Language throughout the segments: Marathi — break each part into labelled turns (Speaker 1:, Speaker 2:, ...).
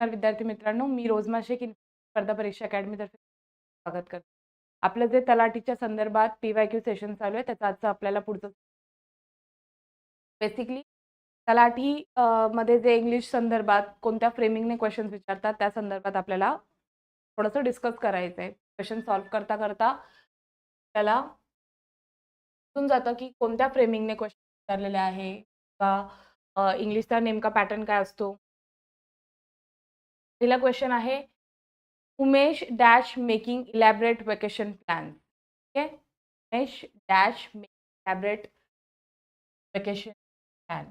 Speaker 1: विद्यार्थी मित्रांनो, मी रोजमा शेख स्पर्धा परीक्षा अकॅडमीतर्फे स्वागत करते. आपलं जे तलाठीच्या संदर्भात पी-वाय-क्यू सेशन चालू आहे, त्याचा आजचं आपल्याला पुढचं बेसिकली तलाठी मध्ये जे इंग्लिश संदर्भात कोणत्या फ्रेमिंगने क्वेश्चन्स विचारतात, त्या संदर्भात आपल्याला थोडंसं डिस्कस करायचं आहे. क्वेश्चन सॉल्व्ह करता, करता आपल्याला समजून जातं, की कोणत्या फ्रेमिंगने क्वेश्चन विचारलेले आहे किंवा इंग्लिशचा नेमका पॅटर्न काय असतो. पहिला क्वेश्चन आहे, Umesh dash making elaborate vacation plan. Okay. Umesh dash making elaborate vacation plan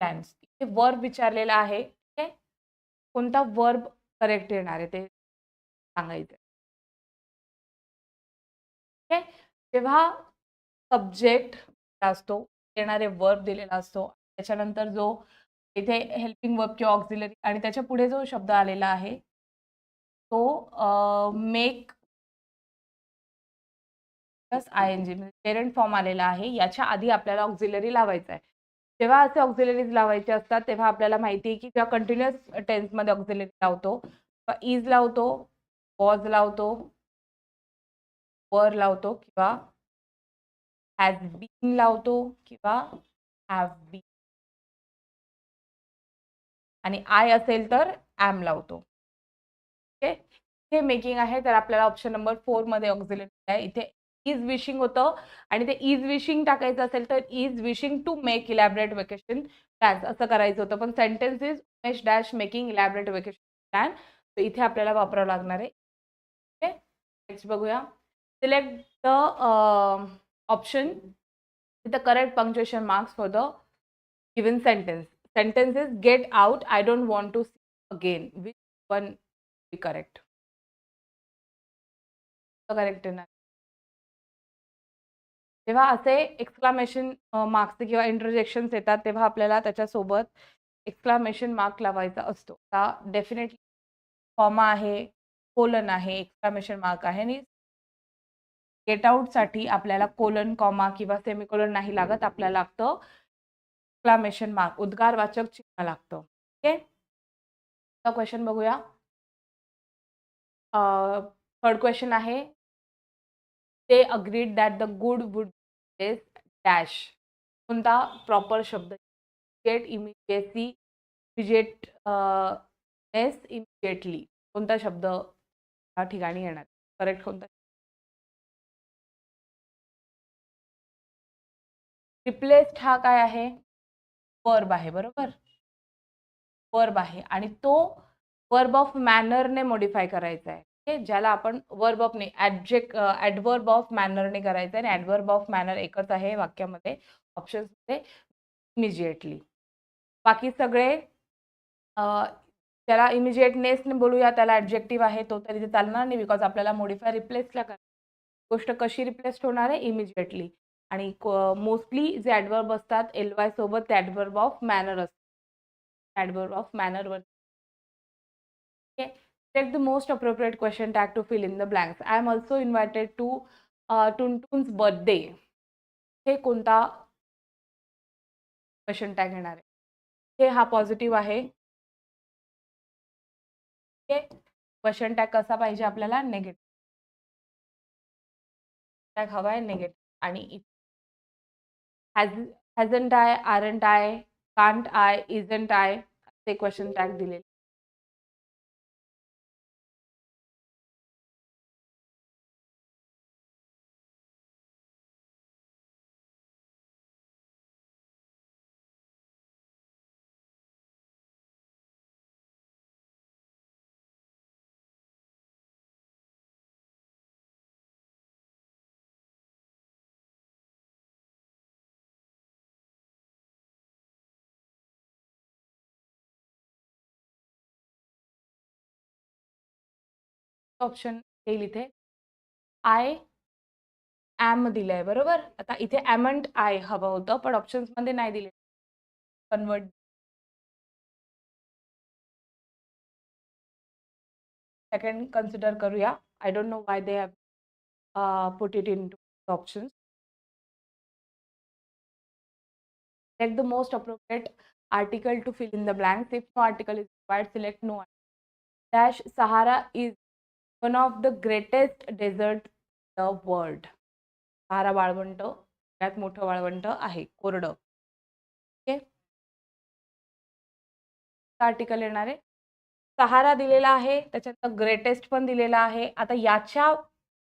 Speaker 1: plans. इथे वर्ब विचारलेला आहे. ठीक आहे. कोणता वर्ब करेक्ट येणार आहे ते सांगायचं ठीक आहे. जेव्हा सब्जेक्ट असतो, येणारे वर्ब दिलेला असतो. त्याच्यानंतर जो इथे हेल्पिंग वर्ब किंवा ऑक्झिलरी आणि त्याच्या पुढे जो शब्द आलेला आहे, तो मेक प्लस आय-एन-जी म्हणजे पेरेंट फॉर्म आलेला आहे. याच्या आधी आपल्याला ऑक्झिलरी लावायचा आहे. जेव्हा असे ऑक्झिलरीज लावायचे असतात, तेव्हा आपल्याला माहिती आहे, की जेव्हा कंटिन्युअस टेन्समध्ये ऑक्झिलरी लावतो, किंवा इज लावतो, वॉज लावतो, वर लावतो किंवा हॅज बीन लावतो किंवा हॅव बीन. आणि आय असेल तर ॲम लावतो. ओके. हे मेकिंग आहे, तर आपल्याला ऑप्शन नंबर 4 मध्ये ऑक्झिलरी आहे. इथे इज विशिंग होतं आणि ते इज विशिंग टाकायचं असेल, तर is wishing to make elaborate vacation plans असं करायचं होतं. पण sentence is Umesh dash making elaborate vacation plan. तर इथे आपल्याला वापरावं लागणार आहे. ओके. नेक्स्ट बघूया. Select the option with the correct punctuation marks for the given sentence. Sentence is get out, I don't want to see again. which one be correct? Correct येणार. जेव्हा असे एक्सक्लामेशन मार्क्स किंवा इंटरजेक्शन्स येतात, तेव्हा आपल्याला त्याच्यासोबत एक्सक्लामेशन मार्क लावायचा असतो. आता डेफिनेटली कॉमा आहे, कोलन आहे, एक्सक्लामेशन मार्क आहे आणि गेट आउटसाठी आपल्याला कोलन, कॉमा किंवा सेमिकोलन नाही लागत. आपल्याला लागतं एक्सक्लामेशन मार्क, उद्गारवाचक चिन्ह लागतं. आता क्वेशन बघूया. थर्ड क्वेशन आहे. They agreed that the good would is dash. कोणता प्रॉपर शब्द? Get a, ness, immediately. कोणता शब्द या ठिकाणी येणार? करेक्ट कोणता? रिप्लेस्ड हा काय आहे? वर्ब आहे, बरोबर? वर्ब आहे आणि तो वर्ब ऑफ मॅनरने मॉडिफाय करायचा आहे. ओके. ज्याला आपण वर्ब ऑफ नाही, ॲडजेक्ट ॲडवर्ब ऑफ मॅनरने करायचं आहे आणि ॲडवर्ब ऑफ मॅनर एकच आहे वाक्यामध्ये, ऑप्शन्समध्ये इमिजिएटली. बाकी सगळे त्याला इमिजिएटनेसने बोलूया, त्याला ॲडजेक्टिव्ह आहे, तो तरी ते चालणार नाही बिकॉज आपल्याला मॉडिफाय रिप्लेसला करा गोष्ट कशी रिप्लेस होणार आहे? इमिजिएटली. आणि मोस्टली जे ॲडवर्ब असतात, एल-वाय सोबत ते ॲडवर्ब ऑफ मॅनर असतात. Adverb of मॅनरवर okay. Select the most appropriate question tag to fill in the blanks. I am also invited to Tuntun's birthday. हे कोणता क्वेश्चन टॅग येणार आहे? हे हा पॉझिटिव्ह आहे. क्वेश्चन टॅग कसा पाहिजे आपल्याला? नेगेटिव्ह टॅग हवा आहे नेगेटिव्ह आणि इथे has hasn't I, aren't I, can't I, isn't I असे क्वेश्चन टॅग दिलेले. ऑप्शन येईल इथे. आय ॲम दिलंय बरोबर? आता इथे ॲमंट आय हवं होतं, पण ऑप्शन्समध्ये नाही दिले. कन्वर्ट सेकंड कन्सिडर करूया. I don't know why they have put it in two options. Select the most appropriate article to fill in the blanks. If no article is required, select no dash Sahara is one of the greatest desert the world Sahara वाळवंट सगळ्यात मोठं वाळवंट आहे कोरडं. ओके? आर्टिकल येणार. आहे सहारा दिलेला आहे त्याच्यात ग्रेटेस्ट पण दिलेला आहे. आता याच्या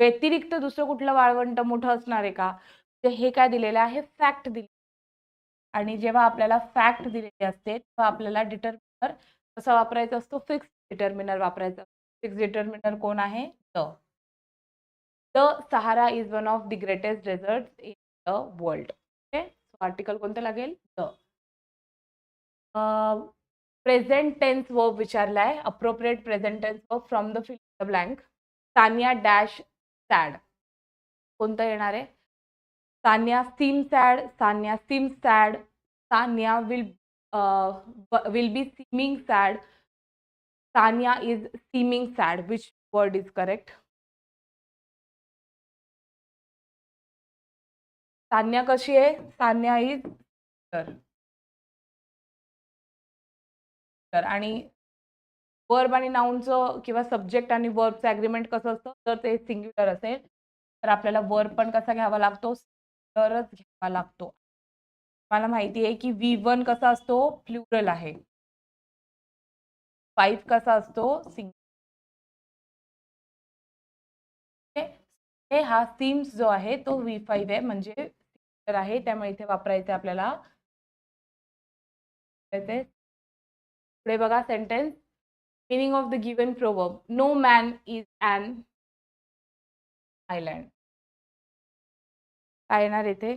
Speaker 1: व्यतिरिक्त दुसरं कुठलं वाळवंट मोठं असणार आहे का? म्हणजे हे काय दिलेलं आहे? फॅक्ट दिले आणि जेव्हा आपल्याला फॅक्ट दिलेली असते तेव्हा आपल्याला डिटर्मिनर कसा वापरायचा असतो? फिक्स डिटर्मिनर वापरायचा फिक्स डिटर्मिनर कोण आहे? The. The Sahara is one of the greatest desert in the world okay so article कोणतं लागेल? The. Present tense verb विचारलाय. Appropriate present tense verb from the fill the blank Sania dash sad कोणतं येणार आहे? Sania seem sad Sania seem sad Sania will will be seeming sad Tanya is seeming sad which word is correct? Sanya कशी आहे? सान्या इज तर. तर आणि वर्ब आणि नाऊनचं किंवा सब्जेक्ट आणि वर्बचं ॲग्रीमेंट कसं असतं? तर ते सिंग्युलर असेल तर आपल्याला वर्ब पण कसा घ्यावा लागतो? तरच घ्यावा लागतो. मला माहिती आहे की व्ही वन कसा असतो? प्लुरल आहे. फाईव्ह कसा असतो? सिंगल हा सिम्स जो आहे तो व्ही फाईव्ह आहे. म्हणजे आहे. त्यामुळे इथे वापरायचं आपल्याला पुढे बघा sentence meaning of the given proverb no man is and island काय येणार इथे?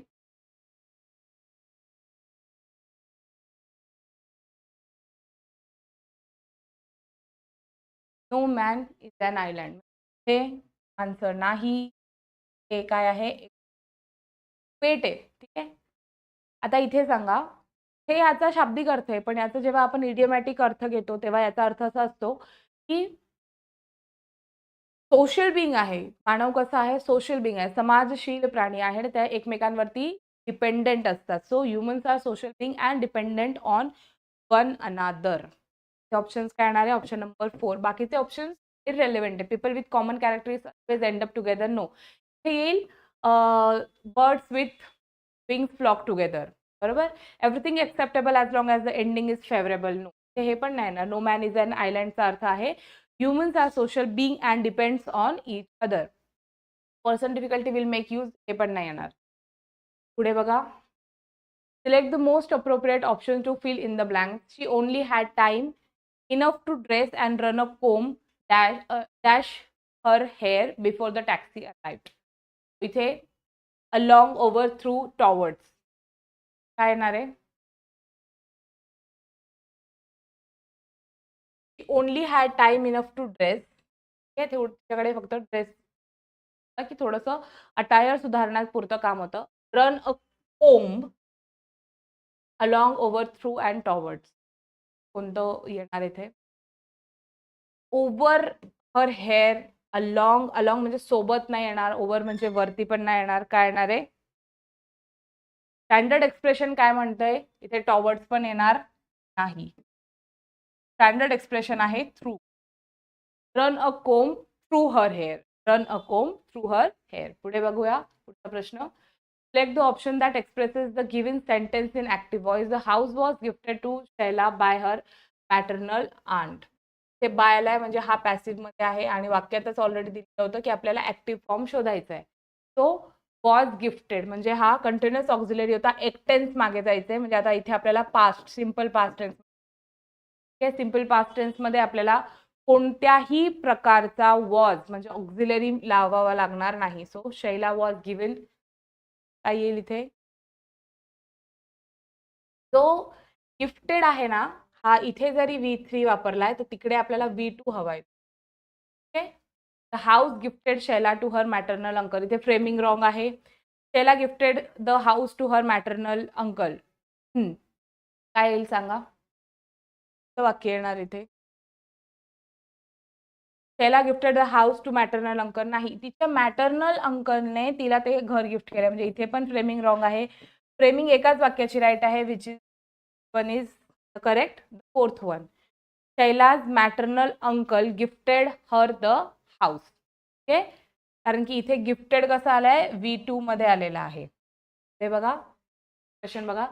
Speaker 1: No man is an island हे आन्सर नाही. हे काय आहे? पेट आहे ठीक आहे? आता इथे सांगा. हे याचा शाब्दिक अर्थ आहे पण याचा जेव्हा आपण इडिओमॅटिक अर्थ घेतो तेव्हा याचा अर्थ असा असतो की सोशल बिंग आहे. मानव कसा आहे? सोशल बिंग आहे. समाजशील प्राणी आहे आणि त्या एकमेकांवरती डिपेंडेंट असतात. So humans are social being and dependent on one another हे ऑप्शन्स काय येणार आहे ऑप्शन नंबर फोर बाकीचे ऑप्शन्स इरेलिव्हेंट आहे. People with common characteristics always end up together no हे birds with wings flock together बरोबर? Everything acceptable as long as the ending is favourable no हे पण नाही ना नो मॅन इज़ अन आयलँडचा अर्थ आहे. Humans are social being and depends on each other person difficulty will make use हे पण नाही येणार. पुढे बघा. Select the most appropriate option to fill in the blank she only had time enough to dress and run a comb dash dash her hair before the taxi arrived इथे अलॉंग ओव्हर थ्रू टॉवर्ड्स काय येणार आहे? Only had time enough to dress हे तुझ्याकडे फक्त ड्रेस की थोडंसं अटायर सुधारण्यापुरतं काम होतं. Run a comb along over through and towards कोणतं येणार इथे? Over her hair along along म्हणजे सोबत नाही येणार ओव्हर म्हणजे वरती पण नाही येणार. काय येणार आहे? स्टँडर्ड एक्सप्रेशन काय म्हणतंय? इथे टॉवर्ड्स पण येणार नाही. स्टँडर्ड एक्सप्रेशन आहे through run a comb through her hair run a comb through her hair पुढे बघूया. पुढचा प्रश्न. Select the option that expresses the given sentence in active voice. The house was gifted to Shaila by her paternal aunt ते बायला म्हणजे हा पॅसिव्हमध्ये आहे आणि वाक्यातच ऑलरेडी दिलं होतं की आपल्याला ऍक्टिव्ह फॉर्म शोधायचा आहे. सो वॉज गिफ्टेड म्हणजे हा कंटिन्युअस ऑक्झिलरी होता. एक टेन्स मागे जायचंय म्हणजे आता इथे आपल्याला past simple past tense simple past टेन्समध्ये आपल्याला कोणत्याही प्रकारचा वॉज म्हणजे ऑक्झिलरी लावावा लागणार नाही. सो शैला वॉज गिव्हन काय येईल इथे. जो गिफ्टेड आहे ना हा इथे जरी व्ही थ्री वापरलाय तर तिकडे आपल्याला व्ही टू हवाय. Okay? The house gifted Shaila to her maternal uncle इथे फ्रेमिंग रॉंग आहे. Shaila gifted the house to her maternal uncle काय येईल सांगा? वाक्य येणार इथे. Shaila gifted the house to maternal uncle नाही. तिच्या मॅटर्नल अंकलने तिला ते घर गिफ्ट केलं म्हणजे इथे पण फ्रेमिंग रॉंग आहे. फ्रेमिंग एकाच वाक्याची राईट आहे which is one is correct fourth one Shaila's maternal uncle gifted her the house okay कारण की इथे गिफ्टेड कसं आलंय? व्ही टू मध्ये आलेलं आहे. ते बघा. क्वेश्चन बघा.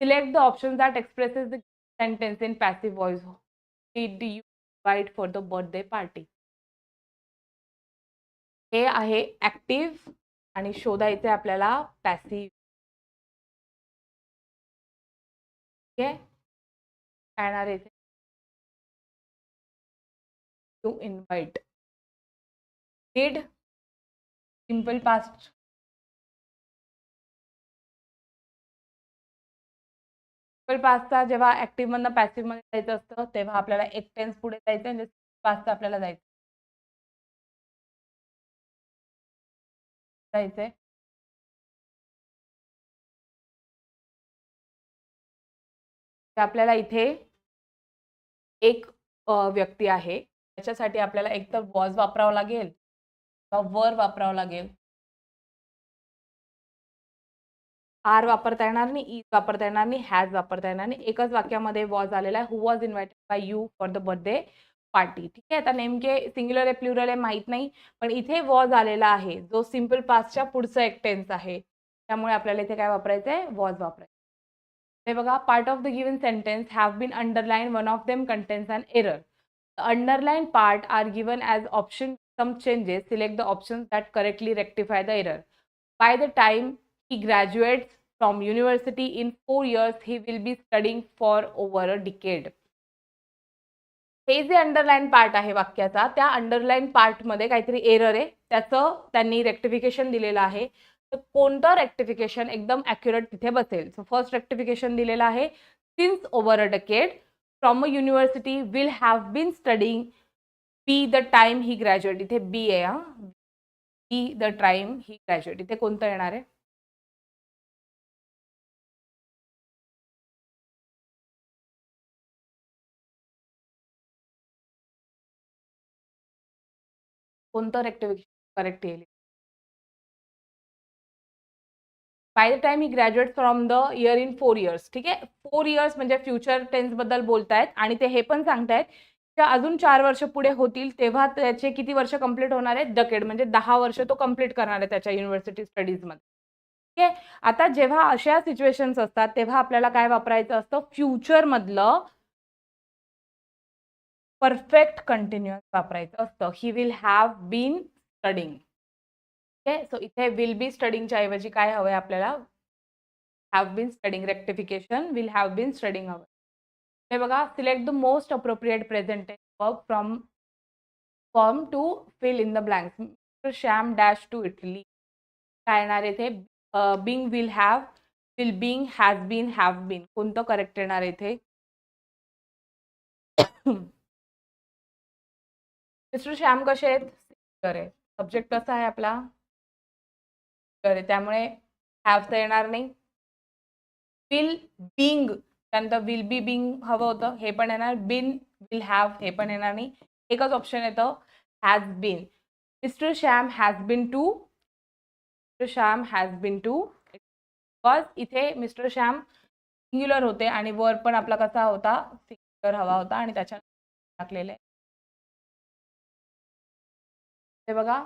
Speaker 1: Select the option that expresses the sentence in passive voice did you wait for the birthday party हे आहे ऍक्टिव्ह आणि शोधायचे आपल्याला पॅसिव्ह. ठीक आहे काय येणार इथे to invite did simple past simple पास्टचा जेव्हा ॲक्टिव्हमधनं पॅसिव्हमध्ये पॅसिव्ह जायचं असतं तेव्हा आपल्याला एक टेन्स पुढे जायचं म्हणजे पास्टचा आपल्याला जायचं. जायचंय आपल्याला इथे एक व्यक्ती आहे. त्याच्यासाठी आपल्याला एक तर वॉज वापरावं लागेल किंवा वर वापरावं लागेल. आर वापरता येणार नाही इज वापरता येणार नाही हॅज वापरता येणार नाही. एकच वाक्यामध्ये वॉज आलेला आहे. Who was invited by you for the birthday party ठीक आहे? आता नेमके सिंग्युलर आहे प्लुरल आहे माहीत नाही पण इथे वॉज आलेला आहे. जो सिंपल पास्टच्या पुढचा एक टेन्स आहे. त्यामुळे आपल्याला इथे काय वापरायचं आहे? वॉज वापरायचं हे बघा part of the given sentence have been underline one of them contains and error underline part are given as option some changes select the option that correctly rectify the error by the time he graduates from university in four years he will be studying for over a decade हे जे अंडरलाईन पार्ट आहे वाक्याचा त्या अंडरलाईन पार्टमध्ये काहीतरी एरर आहे. त्याचं त्यांनी रेक्टिफिकेशन दिलेलं आहे. तर कोणतं रेक्टिफिकेशन एकदम ॲक्युरेट तिथे बसेल? सो फर्स्ट रेक्टिफिकेशन दिलेलं आहे. Since over a decade from a university will have been studying be the time he graduate इथे बी आहे हा. Be the time he graduate इथे कोणतं येणार आहे? कोणतं रेक्टिफिकेशन करेक्ट येईल. By the time he graduate from the year in four years ठीक आहे? फोर इयर्स म्हणजे फ्युचर टेन्सबद्दल बोलतायत आणि ते हे पण सांगतायत की अजून चार वर्ष पुढे होतील तेव्हा त्याचे किती वर्ष कंप्लीट होणार आहेत? डकेड म्हणजे दहा वर्ष तो कंप्लीट करणार आहे त्याच्या युनिव्हर्सिटी स्टडीजमध्ये ठीक आहे? आता जेव्हा अशा सिच्युएशन्स असतात तेव्हा आपल्याला काय वापरायचं असतं? फ्युचरमधलं परफेक्ट कंटिन्युअस वापरायचं असतं. He will have been studying okay so इथे विल बी स्टडिंगच्या ऐवजी काय हवंय आपल्याला? Have been studying rectification will have been studying हवं हे बघा select the most appropriate present work from form to fill in the blanks Shyam dash to Italy काय येणार इथे? Being will have will being has been have been कोणतं करेक्ट येणार इथे? मिस्टर श्याम कसे आहेत? सब्जेक्ट कसा आहे आपला? करे. त्यामुळे हॅव तर येणार नाही. विल बिंग त्यानंतर विल बी बिंग हवं होतं हे पण येणार. बिन विल हॅव हे पण येणार नाही. एकच ऑप्शन येतं has been mister Shyam has been to mister Shyam has been to because इथे मिस्टर श्याम सिंग्युलर होते आणि वर पण आपला कसा होता? सिंग्युलर हवा होता आणि त्याच्या टाकलेले हे बघा.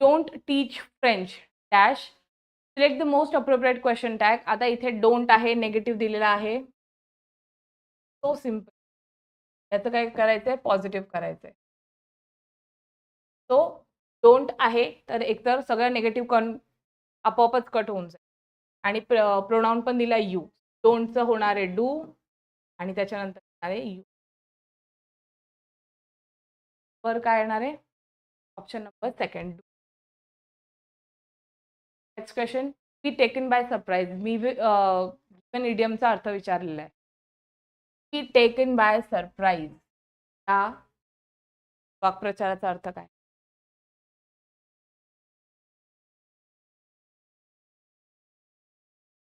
Speaker 1: Don't teach French dash select the most appropriate question tag आता इथे डोंट आहे नेगेटिव्ह दिलेला आहे. सो सिंपल याचं काय करायचं आहे पॉझिटिव्ह करायचं आहे सो डोंट आहे तर एकतर सगळं नेगेटिव्ह कन आपोआपच कट होऊन जाईल. आणि प्रोनाऊन पण दिला यू डोंटचं होणार आहे डू आणि त्याच्यानंतर येणार आहे यू वर काय येणार आहे? Option number second Next question. Be taken by surprise मी गिवन इडियमचा अर्थ विचारलेला आहे. बी टेकन बाय सरप्राईज या वाक्प्रचाराचा अर्थ काय?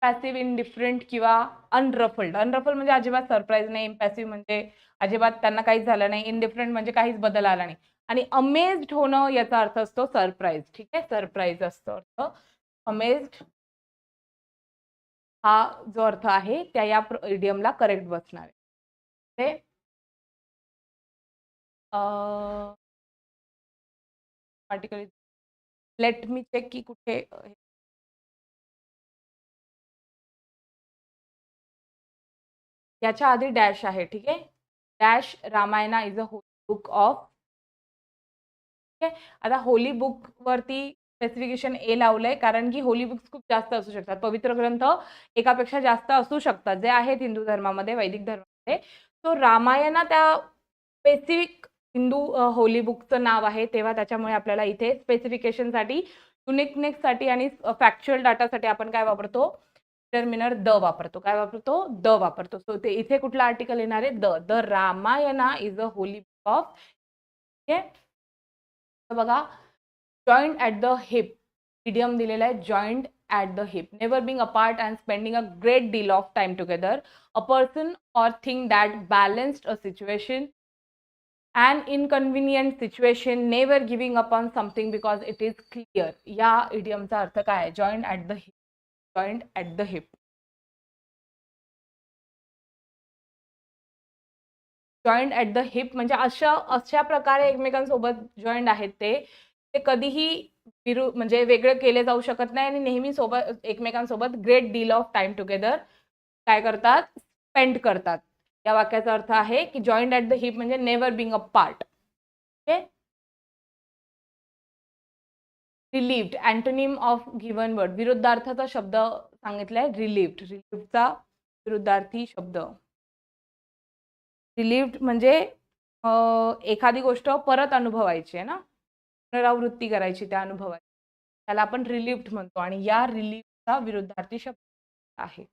Speaker 1: पॅसिव्ह इनडिफरंट किंवा अनरफल्ड अनरफल्ड म्हणजे अजिबात सरप्राईज नाही. इम्पॅसिव्ह म्हणजे अजिबात त्यांना काहीच झालं नाही. इनडिफरंट म्हणजे काहीच बदल आला नाही. आणि अमेज्ड होणं याचा अर्थ असतो सरप्राईज ठीक आहे? सरप्राईज असतो अर्थ. अमेज्ड हा जो अर्थ आहे त्या या इडियमला करेक्ट बसणार आहे. पार्टिकल लेट मी चेक की कुठे याच्या आधी डॅश आहे ठीक आहे? Dash Ramayana is a book of आहे. आता होली बुक वरती स्पेसिफिकेशन ए लावलंय कारण की होली बुक्स खूप जास्त असू शकतात. पवित्र ग्रंथ एकापेक्षा जास्त असू शकतात जे आहेत हिंदू धर्मामध्ये वैदिक धर्मामध्ये. सो रामायणा त्या स्पेसिफिक हिंदू होली बुकचं नाव आहे तेव्हा त्याच्यामुळे आपल्याला इथे स्पेसिफिकेशनसाठी युनिकनेससाठी आणि फॅक्च्युअल डाटासाठी आपण काय वापरतो? टर्मिनर द वापरतो. काय वापरतो? द वापरतो. सो ते इथे कुठला आर्टिकल येणार आहे? The. The Ramayana is a holy book of ठीक आहे बघा joint at the hip idiom दिलेला आहे joint at the hip never being apart and spending a great deal of time together a person or thing that balanced a situation and inconvenient situation never giving up on something because it is clear या इडियमचा अर्थ काय आहे? Joint at the hip joint at the hip joint at the hip म्हणजे अशा अशा प्रकारे एकमेकांसोबत जॉईंट आहेत ते. ते कधीही विरु म्हणजे वेगळं केले जाऊ शकत नाही आणि नेहमी सोबत एकमेकांसोबत great deal of time together काय करतात? स्पेंड करतात. या वाक्याचा अर्थ आहे की जॉईंट ॲट द हिप म्हणजे never being apart. Okay? Relieved antonym of given word विरुद्धार्थाचा शब्द सांगितलाय रिलीव्ड रिलीव्हचा विरुद्धार्थी शब्द. रिलिव्ड म्हणजे एखादी गोष्ट परत अनुभवायची आहे ना? पुनरावृत्ती करायची त्या अनुभवाची. त्याला आपण रिलिव्ड म्हणतो आणि या रिलीफचा विरुद्धार्थी शब्द आहे.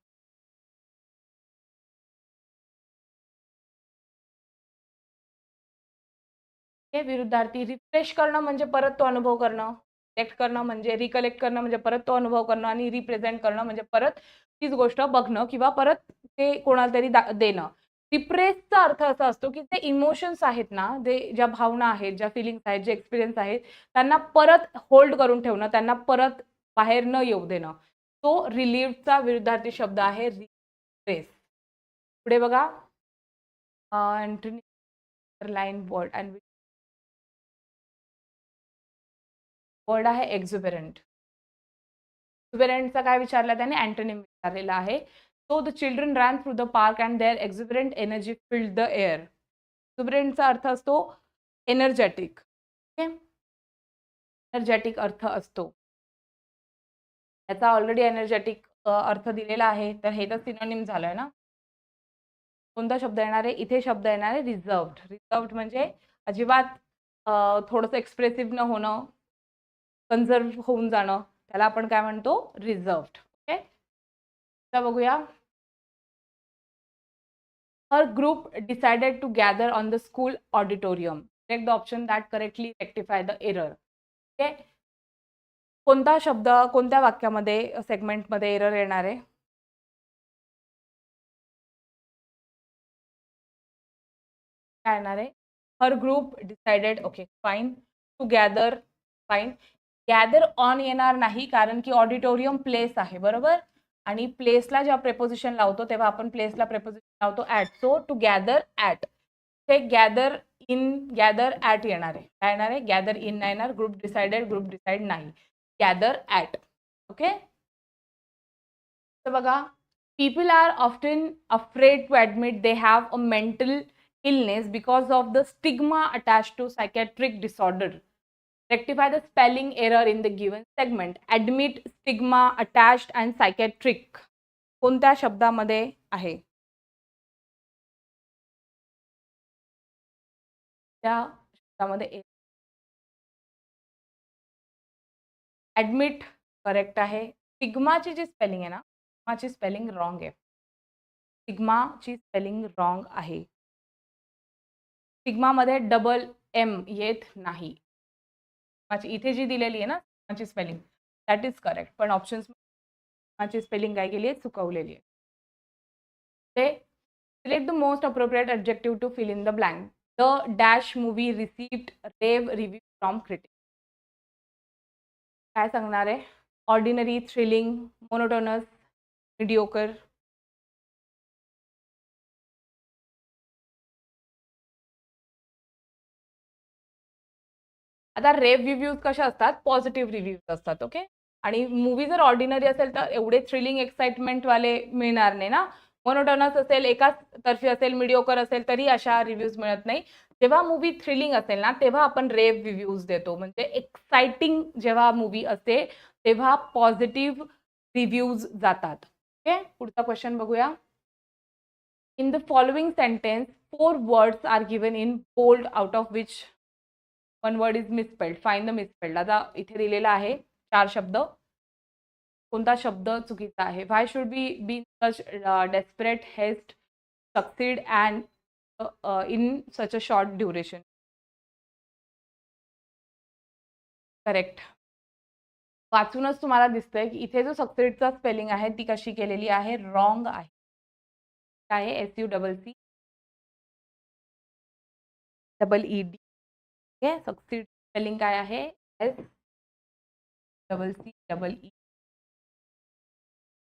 Speaker 1: हे विरुद्धार्थी रिफ्रेश करणं म्हणजे परत तो अनुभव करणं. कलेक्ट करणं म्हणजे रिकलेक्ट करणं म्हणजे परत तो अनुभव करणं आणि रिप्रेझेंट करणं म्हणजे परत तीच गोष्ट बघणं किंवा परत ते कोणाला तरी देणं. रिप्रेसचा अर्थ असा असतो की जे इमोशन्स आहेत ना जे ज्या भावना आहेत ज्या फिलिंग्स आहेत जे एक्सपिरियन्स आहेत त्यांना परत होल्ड करून ठेवणं त्यांना परत बाहेर न येऊ देणं. तो रिलीफचा विरुद्धार्थी शब्द आहे रिप्रेस पुढे बघा. लाईन वर्ड अँड वर्ड आहे एक्झुबेरंट एक्झुबेरंटचा काय विचारला त्याने? अँटोनिम विचारलेला आहे. So the children ran through the park and their exuberant energy filled the air. Exuberantचा अर्थ असतो एनर्जेटिक एनर्जेटिक अर्थ असतो. याचा ऑलरेडी एनर्जेटिक अर्थ दिलेला आहे. तर हे तर सिनोनिम झालंय ना? कोणता शब्द येणार आहे? इथे शब्द येणार आहे रिझर्वड रिझर्वड म्हणजे अजिबात थोडंसं एक्सप्रेसिव्ह न होणं कन्झर्व होऊन जाणं. त्याला आपण काय म्हणतो? रिझर्वड ओके बघूया. Her group decided to gather on the school auditorium. Select the option that correctly rectify the error. Okay. कोणता शब्द कोणत्या वाक्यामध्ये सेगमेंटमध्ये एरर येणार आहे काय येणार आहे her group decided okay fine together fine gather on येणार नाही कारण की ऑडिटोरियम प्लेस आहे बरोबर आणि प्लेसला जेव्हा प्रेपोजिशन लावतो तेव्हा आपण प्लेसला प्रेपोजिशन लावतो at so to gather at ते गॅदर इन गॅदर ॲट येणार आहे. काय येणार आहे? गॅदर इन नाही येणार. ग्रुप डिसाइडेड ग्रुप डिसाइड नाही. गॅदर ॲट ओके तर बघा people are often afraid to admit they have a mental illness because of the stigma attach to psychiatric disorder rectify the spelling error in the given segment. Admit stigma attached and psychiatric. कोणत्या शब्दामध्ये आहे? त्या शब्दामध्ये ऍडमिट करेक्ट आहे. सिग्माची जी स्पेलिंग आहे ना सिग्माची स्पेलिंग रॉंग आहे. सिग्माची स्पेलिंग रॉंग आहे. सिग्मामध्ये डबल एम येत नाही. माझी इथे जी दिलेली आहे ना माझी स्पेलिंग दॅट इज करेक्ट पण ऑप्शन्स माझी स्पेलिंग काय केली आहे? चुकवलेली आहे. ते select the most appropriate objective to fill in the blank the dash movie received rave review from critic काय सांगणार आहे? ऑर्डिनरी थ्रिलिंग मोनोटोनस मिडिओकर आता रेव रिव्ह्यूज कशा असतात? पॉझिटिव्ह रिव्ह्यूज असतात ओके आणि मूवी जर ऑर्डिनरी असेल तर एवढे थ्रिलिंग एक्साइटमेंटवाले मिळणार नाही ना? मोनोटोनस असेल एकाच तर्फी असेल मिडिओकर असेल तरी अशा रिव्ह्यूज मिळत नाही. जेव्हा मूवी थ्रिलिंग असेल ना तेव्हा आपण रेव रिव्ह्यूज देतो. म्हणजे एक्साइटिंग जेव्हा मूवी असते तेव्हा पॉझिटिव्ह रिव्ह्यूज जातात. ओके पुढचा क्वेश्चन बघूया. In the following sentence four words are given in bold out of which one word is misspelled fine the misspelled आता इथे दिलेला आहे चार शब्द. कोणता शब्द चुकीचा आहे? Why should be be such desperate haste succeed and in such a short duration correct वाचूनच तुम्हाला दिसतंय की इथे जो सक्सीडचा स्पेलिंग आहे ती कशी केलेली आहे? रॉंग आहे. काय आहे? S U double C double E D okay succeed spelling काय है, S, double C, double E.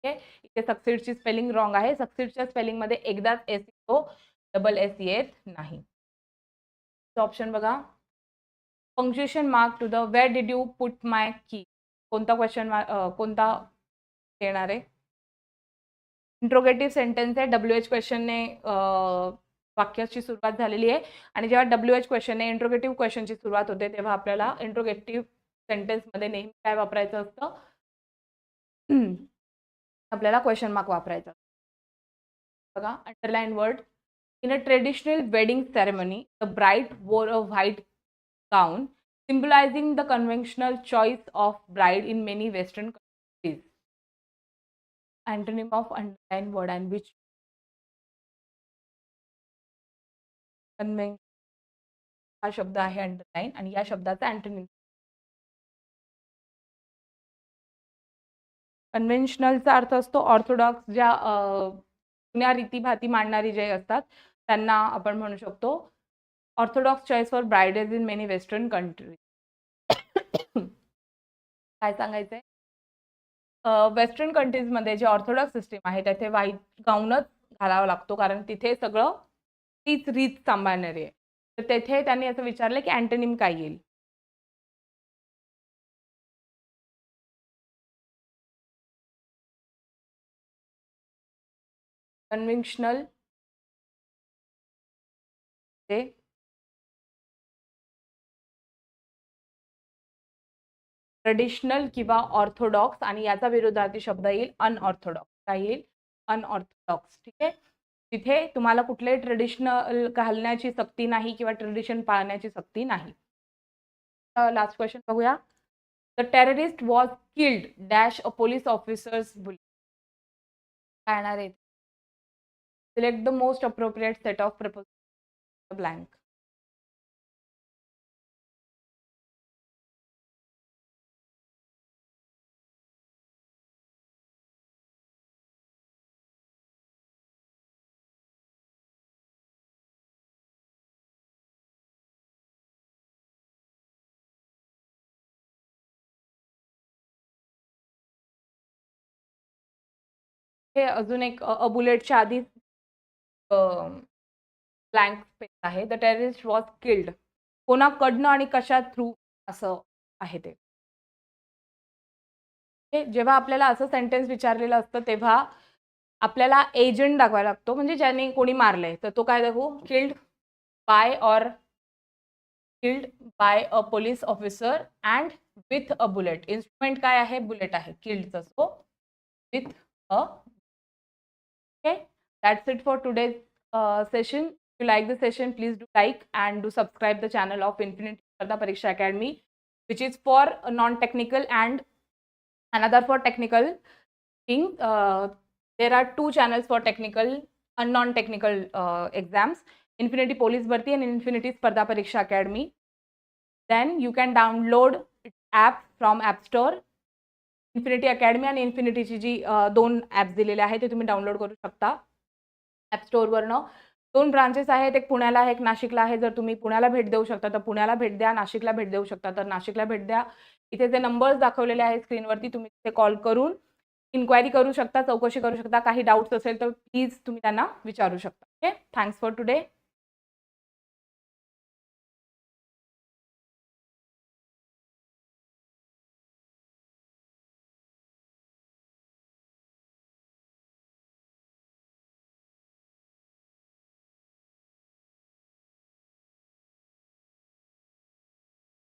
Speaker 1: Okay इथे सक्सीडची स्पेलिंग रॉंग आहे. सक्सीडच्या स्पेलिंगमध्ये एकदाच एस येतो, डबल एस येत नाही. ऑप्शन बघा. Punctuation mark to the, where did you put my key? कोणता क्वेश्चन कोणता येणार आहे? इंट्रोगेटिव्ह सेंटेन्स आहे. डब्ल्यू एच क्वेश्चनने वाक्याची सुरुवात झालेली आहे. आणि जेव्हा डब्ल्यू एच क्वेश्चनने इंट्रोगेटिव्ह क्वेश्चनची सुरुवात होते तेव्हा आपल्याला इंट्रोगेटिव्ह सेंटेन्समध्ये नेहमी काय वापरायचं असतं? आपल्याला क्वेश्चन मार्क वापरायचा बघा underline word in a traditional wedding ceremony the bride wore a white gown symbolizing the conventional choice of bride in many western countries. Antonym of underline word and which convention हा शब्द आहे अंडरलाईन आणि या शब्दाचा अँटोनिम कन्व्हेन्शनलचा अर्थ असतो ऑर्थोडॉक्स ज्या जुन्या रीतीभाती मांडणारी जे असतात त्यांना आपण म्हणू शकतो orthodox choice for bridals in many western country काय सांगायचंय? वेस्टर्न कंट्रीजमध्ये जे ऑर्थोडॉक्स सिस्टीम आहे त्याथे व्हाईट गाऊनच घालावा लागतो कारण तिथे सगळं तीच रीत सांभाळणारी आहे. तर तेथे त्यांनी असं विचारलं की अँटोनिम काय येईल? कन्व्हेन्शनल ते ट्रेडिशनल किंवा ऑर्थोडॉक्स आणि याचा विरोधार्थी शब्द येईल अनऑर्थोडॉक्स. काय येईल? अनऑर्थोडॉक्स. ठीक आहे? तिथे तुम्हाला कुठले ट्रेडिशनल घालण्याची सक्ती नाही किंवा ट्रेडिशन पाळण्याची सक्ती नाही. लास्ट क्वेश्चन बघूया. The terrorist was killed dash a police officer's bullet काय येणार आहे select the most appropriate set of propose blank हे अजून एक बुलेटच्या आधी ब्लँक स्पेस आहे. The terrorist was killed. कोणाकडनं आणि कशा थ्रू असं आहे ते. जेव्हा आपल्याला असं सेंटेन्स विचारलेलं असतं तेव्हा आपल्याला एजंट दाखवायला लागतो. म्हणजे ज्याने कोणी मारलंय तर तो काय दाखवू? Killed by or killed by a police officer and with a bullet. Instrument काय आहे? बुलेट आहे. किल्डचं so with a okay? That's it for today's uh, session. If you like the session please do like and do subscribe the channel of infinity Sparda pariksha academy which is for non-technical and another for technical thing. Uh, there are two channels for technical and non-technical uh, exams infinity police bharti and infinity sparda pariksha academy. Then you can download app from app store Infinity Academy आणि इन्फिनिटीची जी दोन ॲप्स दिलेले आहेत ते तुम्ही डाउनलोड करू शकता. ॲप स्टोअरवरनं दोन ब्रांचेस आहेत एक पुण्याला आहे एक नाशिकला आहे. जर तुम्ही पुण्याला भेट देऊ शकता तर पुण्याला भेट द्या नाशिकला भेट देऊ शकता तर नाशिकला भेट द्या. इथे जे नंबर्स दाखवलेले आहेत स्क्रीनवरती तुम्ही तिथे कॉल करून इन्क्वायरी करू शकता चौकशी करू शकता. काही डाऊट्स असेल तर प्लीज तुम्ही त्यांना विचारू शकता. Okay thanks for today